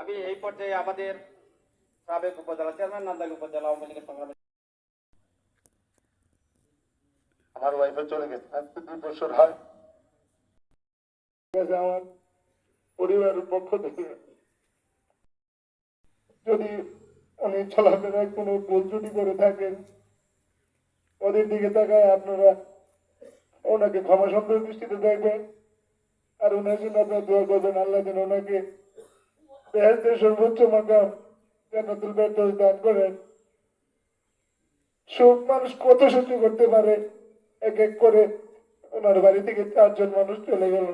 আমি এই পর্যায়ে আমাদের সাবেক উপজেলা চেয়ারম্যান, নান্দাইল উপজেলা আওয়ামী লীগের সংগ্রামী আমার ওয়াইফে চলে গেছে। আজকে দুই বছর হয়। আমার পরিবারের পক্ষ থেকে। যদি উনি চলাফেরায় কোনো ভুল করে থাকেন, ওদের দিকে তাকায় আপনারা ওনাকে ক্ষমা সুন্দর দৃষ্টিতে দেখবেন আর ওনার জন্য আপনারা দোয়া করবেন, আল্লাহ যেন ওনাকে বেহেস্তের সর্বোচ্চ মাকাম জান্নাতুল ফেরদৌস দান করেন। সুখ মানুষ কত সহ্য করতে পারে, এক এক করে ওনার বাড়ি থেকে চারজন মানুষ চলে গেল।